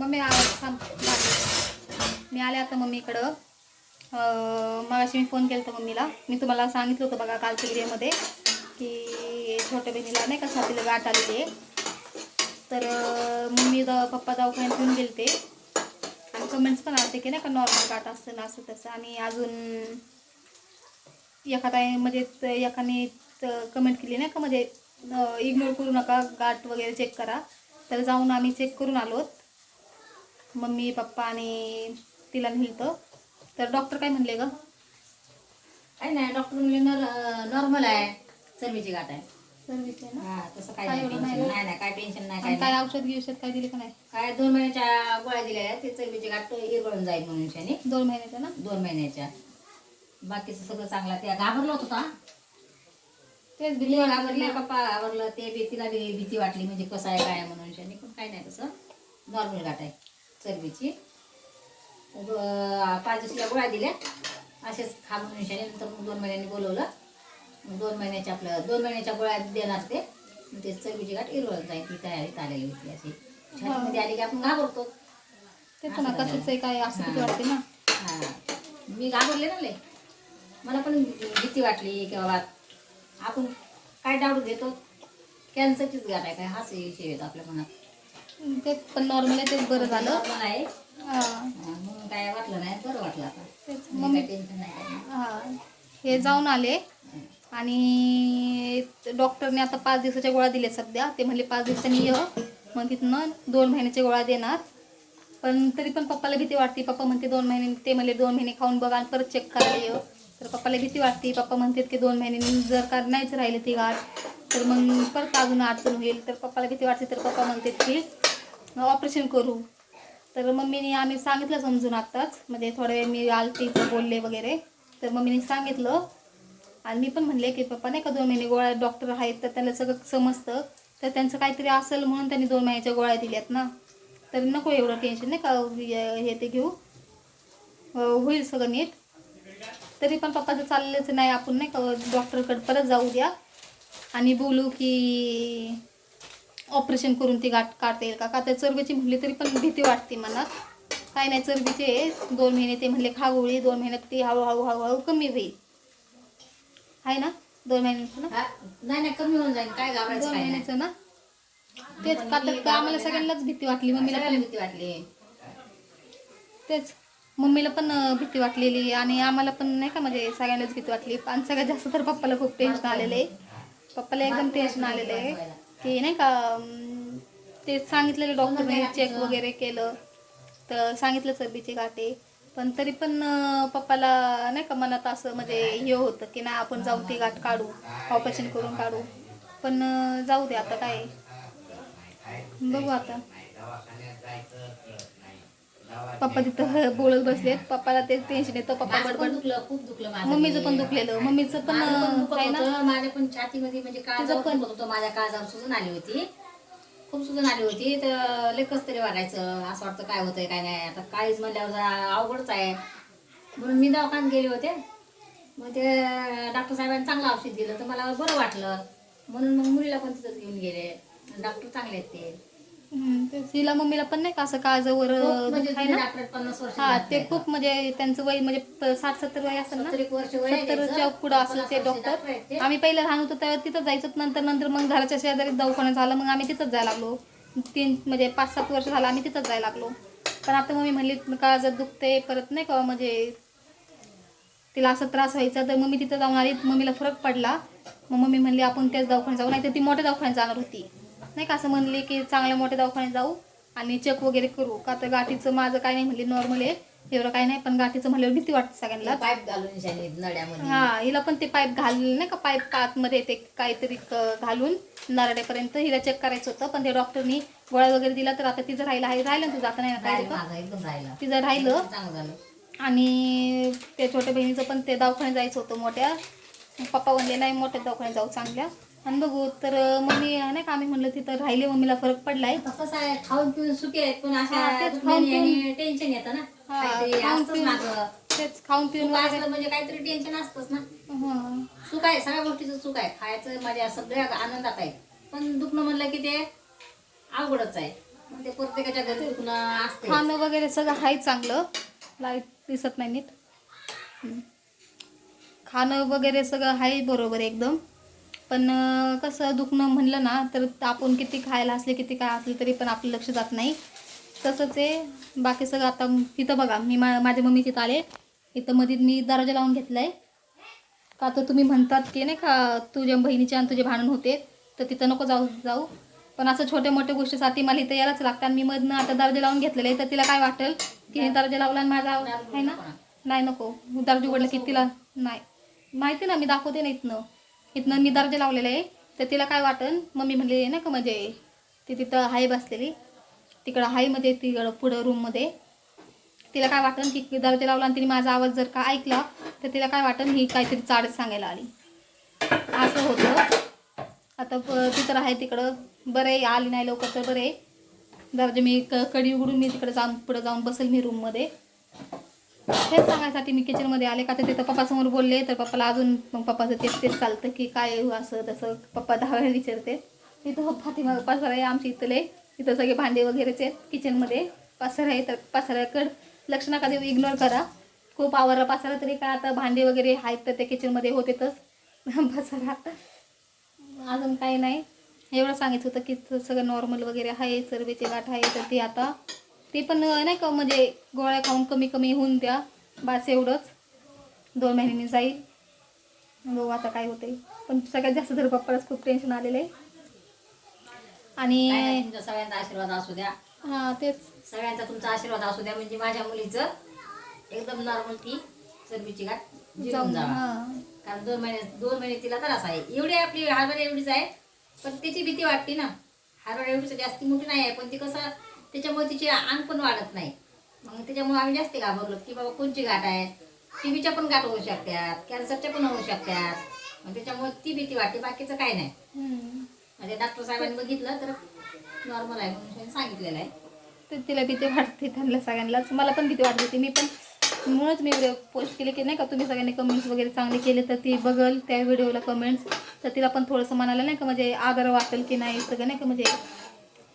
Mummy आ- मी आले आता मम्मीकडं मगाशी मी फोन केला होता मम्मीला. मी तुम्हाला सांगितलं होतं बघा कालच्या व्हिडिओमध्ये की छोट्या बहिणीला नाही का छातीला गाठ आलेली आहे. तर मम्मी द पप्पा दवाखान्यात घेऊन गेले ते आणि कमेंट्स पण आले की नाही का नॉर्मल गाठ असतं ना असं तसं. आणि अजून एखादा म्हणजे त- एकाने कमेंट केली नाही का म्हणजे इग्नोर करू नका गाठ वगैरे चेक करा. तर जाऊन आम्ही चेक करून आलोत. मम्मी पप्पा आणि तिला नेलतं. तर डॉक्टर काय म्हणले ग? काही नाही डॉक्टर म्हणले नॉर्मल आहे. चरबीची गाठ आहे. सर्विस आहे ना? हा तसं काही काय नाही एवढं नाही टेन्शन? नाही नाही काय टेन्शन नाही आणि काय काय नाही. औषध गिवषध काय दिले का नाही? काय दोन महिन्याच्या गोळ्या दिल्या आहेत ते चरबीची गाठ इरगळून जाईल म्हणून शाने. दोन महिन्याचं ना? दोन महिन्याच्या. बाकीचं सगळं चांगलं त्या घाबरलो होतो का तेच भीती घाबरले. पप्पा घाबरलं ते बी तिला बी भीती वाटली म्हणजे कसं आहे काय आहे म्हणून शाने. पण काय नाही तसं. नॉर्मल गाठ आहे. चरबीची. पाच दिवसाच्या गोळ्या दिल्या. असेच खा म्हणून शाने नंतर मग दोन महिन्यांनी बोलवलं. मग दोन महिन्याच्या आपलं दोन महिन्याच्या गोळ्या देणार ते. ते चरबीची गाठ इरवत जाईल ती तयारीत आलेली होती अशी. छातीमध्ये आली की आपण घाबरतो. तेच ना कसंच आहे काय असं भीती हा. वाटते ना. हा. मी घाबरले ना लय. मला पण भीती वाटली की बाबा आपण काय डाऊट घेतो? कॅन्सरचीच गाठ आहे काय? हाच विषय येतो आपल्या मनात. तेच पण नॉर्मल आहे तेच बरं झालं. आहे. म्हणून काय वाटलं नाही बरं वाटलं आता. तेच म्हणजे टेन्शन नाही काय. हा हे जाऊन आले. आणि डॉक्टरने आता पाच दिवसाच्या गोळ्या दिल्या सध्या. ते म्हणले पाच दिवसांनी ये. मग तिथनं दोन महिन्याच्या गोळ्या देणार. पण तरी पण पप्पाला भीती वाटते. पप्पा म्हणते दोन महिने ते म्हणले दोन महिने खाऊन बघा आणि परत चेक करायला ये. तर पप्पाला भीती वाटते. पप्पा म्हणतात की दोन महिन्यांनी जर का नाहीच राहिले ती गाठ तर मग परत अजून अडचण होईल. तर पप्पाला भीती वाटते. तर पप्पा म्हणतात की ऑपरेशन करू. तर मम्मीने आम्ही सांगितलं समजून आत्ताच. म्हणजे थोड्या वेळ मी आलती इथं बोलले वगैरे. तर मम्मीने सांगितलं. आणि मी पण म्हणले की पप्पा नाही का दोन महिने गोळ्या डॉक्टर आहेत तर त्यांना सगळं समजतं. तर त्यांचं काहीतरी असेल म्हणून त्यांनी दोन महिन्याच्या गोळ्या दिल्यात ना. तर नको एवढं टेन्शन नाही का? हे ते घेऊ. होईल सगळं नीट. तरी पण पप्पाचं चाललंच नाही आपण नाही का डॉक्टरकडे परत जाऊ द्या. आणि बोलू की ऑपरेशन करून ती गाठ काढता येईल का? का तर चरबीची म्हणली तरी पण भीती वाटते मनात. काय नाही चरबीचे. दोन महिने ते म्हणले खा गोळी दोन महिन्यात ती हळूहळू हळूहळू कमी होईल. आहे ना? दोन महिन्याचं ना? नाही नाही कमी होऊन जाईल. काय दोन महिन्याचं ना? तेच का तर आम्हाला सगळ्यांनाच भीती वाटली मम्मीला पण. भीती वाटली. तेच मम्मीला पण भीती वाटलेली आणि आम्हाला पण नाही का म्हणजे सगळ्यांनाच भीती वाटली. आणि सगळ्यात जास्त तर पप्पाला खूप टेन्शन आलेलं आहे. पप्पाला एकदम टेन्शन आलेलं आहे. की नाही का ते सांगितलेलं डॉक्टरने चेक वगैरे केलं. तर सांगितलं चरबीची गाठे पण तरी पण पप्पाला नाही का मनात असं म्हणजे हे होतं की नाही आपण जाऊ ती गाठ काढू ऑपरेशन करून काढू. पण जाऊ दे आता काय. बघू आता. पप्पा तिथं बोलत बसलेत. पप्पाला ते टेन्शन येतं. पप्पा माझं पण बडबड दुखलं खूप दुखलं माझं. मम्मीचं पण. दुखलेलं. मम्मीचं पण माझं पण अं, दुखत काय ना? होतं. माझ्या पण छातीमध्ये म्हणजे काळजावर पण- दुखत होतं. माझ्या काळजावर सुजून आली होती. खूप सुजून आली होती. तर लय कस तरी वाटायचं. असं वाटतं काय होतंय काय नाही. आता काळीच म्हणल्यावर जरा अवघडच आहे. म्हणून मी दवाखान्यात गेले होते. मग ते डॉक्टर साहेबांनी चांगलं औषध दिलं. तर मला बरं वाटलं. म्हणून मग मुलीला पण तिथंच घेऊन गेले. डॉक्टर चांगले आहेत ते. हिला मम्मीला पण नाही का असं काळजावर म्हणजे हा ते. खूप म्हणजे त्यांचं वय म्हणजे साठ सत्तर वय असेल ना? सत्तरच्या. पुढं असेल ते डॉक्टर. आम्ही पहिलं लहान होतो तेव्हा तिथं जायचो नंतर नंतर मग घराच्या शेजारी दवाखाना झाला मग आम्ही तिथंच जायला लागलो. तीन म्हणजे पाच सात वर्ष झालं आम्ही तिथंच जायला लागलो. पण आता मम्मी म्हणली काळजात दुखते परत नाही का म्हणजे तिला असं त्रास व्हायचा तर मम्मी तिथं जाऊन आली मम्मीला फरक पडला. मग मम्मी म्हणली आपण त्याच दवाखान्यात जाऊ नाही तर ती मोठ्या दवाखान्यात जाणार होती. नाही का? असं म्हणली की चांगल्या मोठ्या दवाखान्यात जाऊ आणि चेक वगैरे करू. का तर गाठीचं माझं काय नाही म्हणली नॉर्मल आहे. एवढं काय नाही पण गाठीचं म्हणल्यावर भीती वाटते सगळ्यांना. पाईप घालून हा हिला पण ते पाईप घाल नाही का? पाईप आतमध्ये ते काहीतरी घालून नरड्यापर्यंत हिला चेक करायचं होतं. पण ते डॉक्टरनी गोळ्या वगैरे दिला तर आता तिचं राहिलं आहे. राहिलं तुझं? आता नाही ना राहिलं राहिलं का? माझं एकदम राहिलं. तिचं राहिलं. आणि त्या छोट्या बहिणीचं पण ते दवाखान्यात जायचं होतं मोठ्या. पप्पा म्हणले नाही मोठ्या दवाखान्यात जाऊ चांगल्या. आणि बघू तर मम्मी नाही का आम्ही म्हणलं तिथं राहिले मम्मीला फरक पडलाय. कसं आहे खाऊन पिऊन सुखी आहेत पण हा, अशा तेच आणि टेन्शन येतं ना. हा, काहीतरी खाऊन असतंच पिऊन. मागं. तेच खाऊन पिऊन सुख वगैरे. असलं म्हणजे काहीतरी टेन्शन असतंच ना. हं. सुख आहे सगळ्या गोष्टीचं सुख आहे. खायचं माझ्या सगळ्या आनंदात आहे. पण दुखणं म्हणलं की ते अवघडच आहे. मग ते प्रत्येकाच्या घरी दुखणं असते खाणं वगैरे सगळं आहे चांगलं. लाइट दिसत नाही नीट. हम्म. खाणं वगैरे सगळं आहे बरोबर एकदम. पण कसं दुखणं म्हणलं ना तर आपण किती खायला असले किती काय असले तरी पण आपलं लक्ष जात नाही. तसंच आहे. बाकी सगळं आता तिथं बघा मी मा माझ्या मम्मी तिथं आले. इथं मध्ये मी दरवाजा लावून घेतला आहे का तर तुम्ही म्हणतात की नाही का तुझ्या बहिणीचे आणि तुझे भांडण होते तर तिथं नको जाऊ जाऊ. पण असं छोट्या मोठ्या गोष्टीसाठी मला इथं यायलाच लागतं. आणि मी मधनं आता दर्जा लावून घेतलेलं आहे. तर तिला काय वाटेल की दर्जा लावला आणि माझा आहे ना? नाही. नको. दर्जा उघडलं की तिला नाही. माहिती ना मी दाखवते ना इथनं. इथनं मी दर्जा लावलेला आहे. तर तिला काय वाटेल मम्मी म्हणली ना का म्हणजे. ती तिथं हाय बसलेली. तिकडं हायमध्ये तिकडं पुढं रूममध्ये तिला काय वाटन की दरवाजा लावला आणि तिने माझा आवाज जर का ऐकला तर तिला काय वाटन ही काहीतरी चाडच सांगायला आली. असं होतं. आता तिथं ती तर आहे तिकडं. बरं आहे आली नाही लवकर तर बरं आहे. दर्जा मी क कडी उघडून मी तिकडे जाऊन पुढं जाऊन बसेल मी रूममध्ये हेच सांगायसाठी मी किचनमध्ये आले का तर तिथं पप्पासमोर बोलले तर पप्पाला अजून मग पप्पाचं तेच तेच चालतं की काय असं तसं. पप्पा दहा वेळा विचारते. तिथं फातिमा पसारा आहे आमच्या इथले. तिथं सगळे भांडे वगैरेच आहेत किचनमध्ये पसारा आहे तर पसाऱ्याकडं लक्ष नका देऊ इग्नोर करा. खूप आवरला पसारा तरी काय आता भांडे वगैरे आहेत तर ते किचनमध्ये होतेतच पसारा. अजून काही नाही. एवढं सांगितलं होतं की सगळं नॉर्मल वगैरे आहे चरबीची गाठ आहे तर ती आता ती पण नाही का म्हणजे गोळ्या खाऊन कमी कमी होऊन द्या. बस एवढंच. दोन महिन्यांनी जाईल. बघू आता काय होते पण सगळ्यात जास्त तर पप्पालाच खूप टेन्शन आलेलं आहे. आणि सगळ्यांचा आशीर्वाद असू द्या. हां तेच. सगळ्यांचा तुमचा आशीर्वाद असू द्या. म्हणजे माझ्या मुलीचं एकदम नॉर्मल ती चरबीची गाठ जिरून जाऊन जावा. कारण दोन महिने दोन महिने तिला त्रास आहे. एवढी आपली हरभरा एवढीच आहे. पण त्याची भीती वाटते ना. हरभरा एवढीच जास्ती मोठी नाही आहे. पण ती कसं त्याच्यामुळे तिचे अंग पण वाढत नाही. मग त्याच्यामुळे आम्ही जास्त घाबरलो की बाबा कोणची गाठ आहे? टीबीच्या पण गाठ होऊ शकतात कॅन्सरच्या पण होऊ शकतात. मग त्याच्यामुळे ती भीती वाटते बाकीचं काय नाही. म्हणजे डॉक्टर साहेबांनी बघितलं तर नॉर्मल आहे म्हणून सांगितलेलं आहे. तर तिला भीती वाटते त्यांना सगळ्यांनाच. मला पण भीती वाटत होती मी पण म्हणूनच मी व्हिडिओ पोस्ट केले की नाही का तुम्ही सगळ्यांनी कमेंट्स वगैरे चांगले केले तर ती बघल त्या व्हिडिओला कमेंट्स तर तिला पण थोडंसं मनाला नाही का म्हणजे आदर वाटेल की नाही सगळं नाही का म्हणजे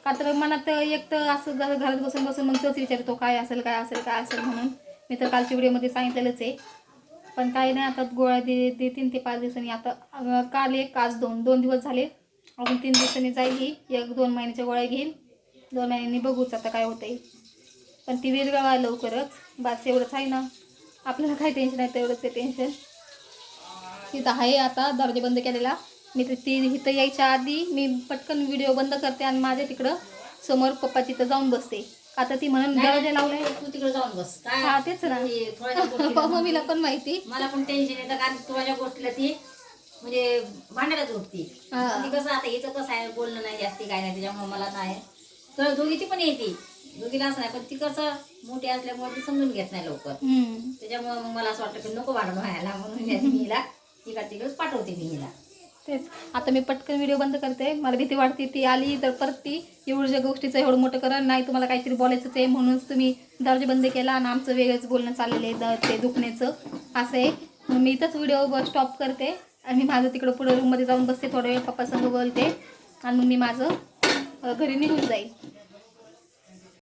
का तर मनात एक तर असं घरात बसून बसून मग तोच विचारतो काय असेल काय असेल काय असेल? म्हणून. मी तर कालच्या व्हिडिओमध्ये सांगितलेलंच आहे. पण काही नाही आता गोळ्या दे देतीन ते पाच दिवसांनी. आता काल एक आज दोन. दोन दिवस झाले. अजून तीन दिवसांनी जाईल ही. एक दोन महिन्याच्या गोळ्या घेईल. दोन महिन्यांनी बघूच आता काय होतंय. पण ती विरगावा लवकरच. बास एवढंच आहे ना. आपल्याला काही टेन्शन आहे तेवढंच आहे टेन्शन तिथं आहे आता दर्जा बंद केलेला. मी ती इथं यायच्या आधी मी पटकन व्हिडिओ बंद करते आणि माझ्या तिकडं समोर पप्पा तिथं जाऊन बसते. आता ती म्हणून दरवाजा लावलाय. तू तिकडे जाऊन बस. काय? हा तेच ना. ती गोष्टीला मम्मीला पण माहिती. मला पण टेन्शन येतं कारण तुझ्या गोष्टीला ती म्हणजे भांडायलाच उठती हा. ती कसं आता हिचं कसं आहे बोलणं नाही जास्ती काय नाही त्याच्यामुळे मला नाही तर दोघीची पण येते. दोघीला असं नाही पण ती कसं मोठी असल्यामुळे ती समजून घेत नाही लवकर. हम्म. त्याच्यामुळे मग मला असं वाटतं की नको व्हायला म्हणून मी हिला तिकडे तिकडेच पाठवते मी हिला. तेच. आता मी पटकन व्हिडिओ बंद करते. मला भीती वाटते ती आली तर परत ती एवढ्या गोष्टीचं एवढं मोठं करा नाही तुम्हाला काहीतरी बोलायचंच आहे म्हणूनच तुम्ही दर्जा बंद केला आणि आमचं वेगळंच बोलणं चाललेलं आहे द ते दुखण्याचं. असं आहे. मग मी इथंच व्हिडिओ स्टॉप करते. आणि मी माझं तिकडं पुढं रूममध्ये जाऊन बसते थोडा वेळ पप्पासंग बोलते. आणि मग मी माझं घरी निघून जाईल.